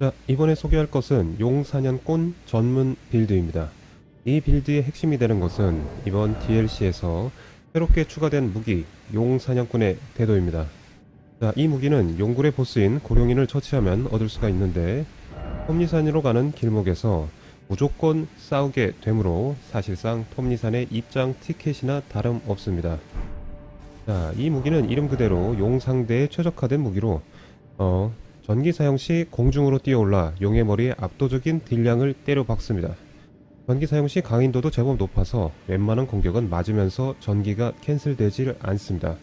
자, 이번에 소개할 것은 용사냥꾼 전문 빌드입니다. 이 빌드의 핵심이 되는 것은 이번 DLC에서 새롭게 추가된 무기 용사냥꾼의 대도입니다. 자, 이 무기는 용굴의 보스인 고룡인을 처치하면 얻을 수가 있는데 톱니산으로 가는 길목에서 무조건 싸우게 되므로 사실상 톱니산의 입장 티켓이나 다름없습니다. 자, 이 무기는 이름 그대로 용상대에 최적화된 무기로 어, 전기 사용 시 공중으로 뛰어올라 용의 머리에 압도적인 딜량을 때려 박습니다. 전기 사용 시 강인도도 제법 높아서 웬만한 공격은 맞으면서 전기가 캔슬되질 않습니다.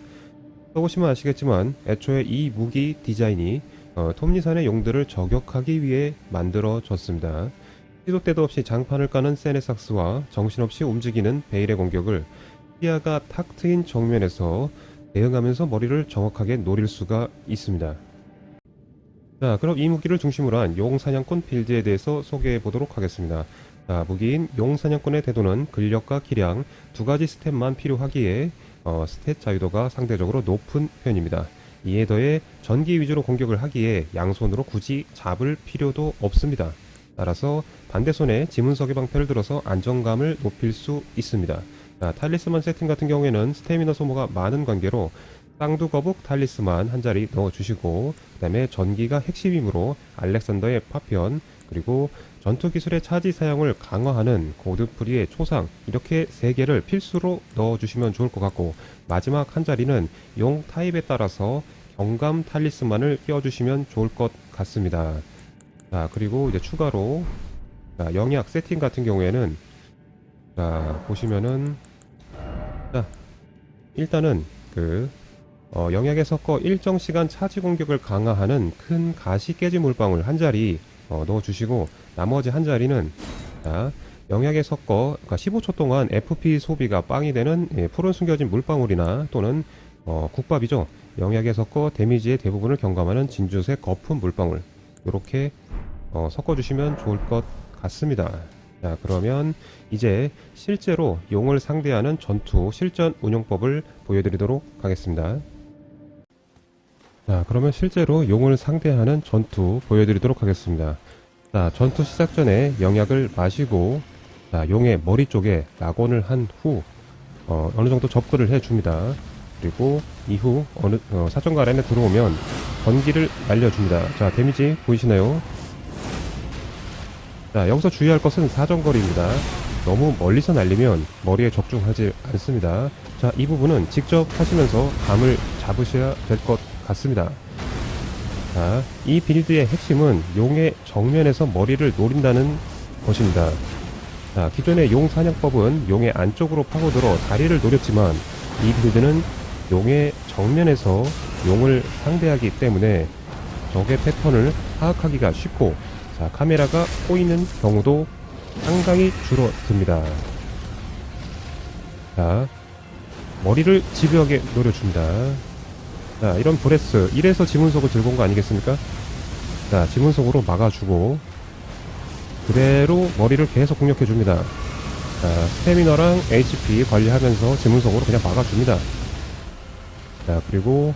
써보시면 아시겠지만 애초에 이 무기 디자인이 어, 톱니산의 용들을 저격하기 위해 만들어졌습니다. 시도 때도 없이 장판을 까는 세네삭스와 정신없이 움직이는 베일의 공격을 시야가 탁 트인 정면에서 대응하면서 머리를 정확하게 노릴 수가 있습니다. 자, 그럼 이 무기를 중심으로 한 용사냥꾼 빌드에 대해서 소개해 보도록 하겠습니다. 자, 무기인 용사냥꾼의 대도는 근력과 기량 두 가지 스탯만 필요하기에 어, 스탯 자유도가 상대적으로 높은 편입니다. 이에 더해 전기 위주로 공격을 하기에 양손으로 굳이 잡을 필요도 없습니다. 따라서 반대손에 지문석의 방패를 들어서 안정감을 높일 수 있습니다. 자, 탈리스만 세팅 같은 경우에는 스태미너 소모가 많은 관계로 쌍두 거북 탈리스만 한 자리 넣어주시고 그 다음에 전기가 핵심이므로 알렉산더의 파편 그리고 전투 기술의 차지 사용을 강화하는 고드프리의 초상 이렇게 세 개를 필수로 넣어주시면 좋을 것 같고 마지막 한 자리는 용 타입에 따라서 경감 탈리스만을 끼워주시면 좋을 것 같습니다. 자 그리고 이제 추가로 자, 영약 세팅 같은 경우에는 자 보시면은 자 일단은 그 어, 영약에 섞어 일정 시간 차지 공격을 강화하는 큰 가시 깨지 물방울 한 자리 어, 넣어주시고 나머지 한 자리는 자, 영약에 섞어 그러니까 15초 동안 FP 소비가 빵이 되는 예, 푸른 숨겨진 물방울이나 또는 어, 국밥이죠. 영약에 섞어 데미지의 대부분을 경감하는 진주색 거품 물방울 이렇게 어, 섞어주시면 좋을 것 같습니다. 자 그러면 이제 실제로 용을 상대하는 전투 실전 운용법을 보여드리도록 하겠습니다. 자 그러면 실제로 용을 상대하는 전투 보여드리도록 하겠습니다. 자 전투 시작 전에 영약을 마시고 자 용의 머리 쪽에 낙원을 한후 어, 느 정도 접근을 해줍니다. 그리고 이후 어느 어, 사정가 아래에 들어오면 전기를 날려줍니다. 자 데미지 보이시나요? 자 여기서 주의할 것은 사정거리입니다. 너무 멀리서 날리면 머리에 적중하지 않습니다. 자 이 부분은 직접 하시면서 감을 잡으셔야 될 것 같습니다. 자, 이 빌드의 핵심은 용의 정면에서 머리를 노린다는 것입니다. 자, 기존의 용 사냥법은 용의 안쪽으로 파고들어 다리를 노렸지만 이 빌드는 용의 정면에서 용을 상대하기 때문에 적의 패턴을 파악하기가 쉽고 자, 카메라가 꼬이는 경우도 상당히 줄어듭니다. 자, 머리를 집요하게 노려줍니다. 자, 이런 브레스. 이래서 지문석을 들고 온 거 아니겠습니까? 자, 지문석으로 막아주고, 그대로 머리를 계속 공격해줍니다. 자, 스태미너랑 HP 관리하면서 지문석으로 그냥 막아줍니다. 자, 그리고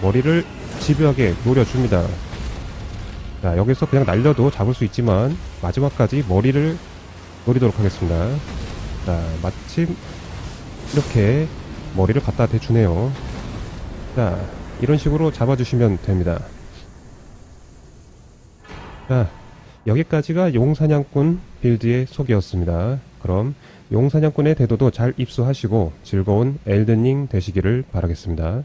머리를 집요하게 노려줍니다. 자, 여기서 그냥 날려도 잡을 수 있지만, 마지막까지 머리를 노리도록 하겠습니다. 자, 마침, 이렇게 머리를 갖다 대주네요. 자, 이런 식으로 잡아주시면 됩니다. 자, 여기까지가 용사냥꾼 빌드의 소개였습니다. 그럼 용사냥꾼의 대도도 잘 입수하시고 즐거운 엘든링 되시기를 바라겠습니다.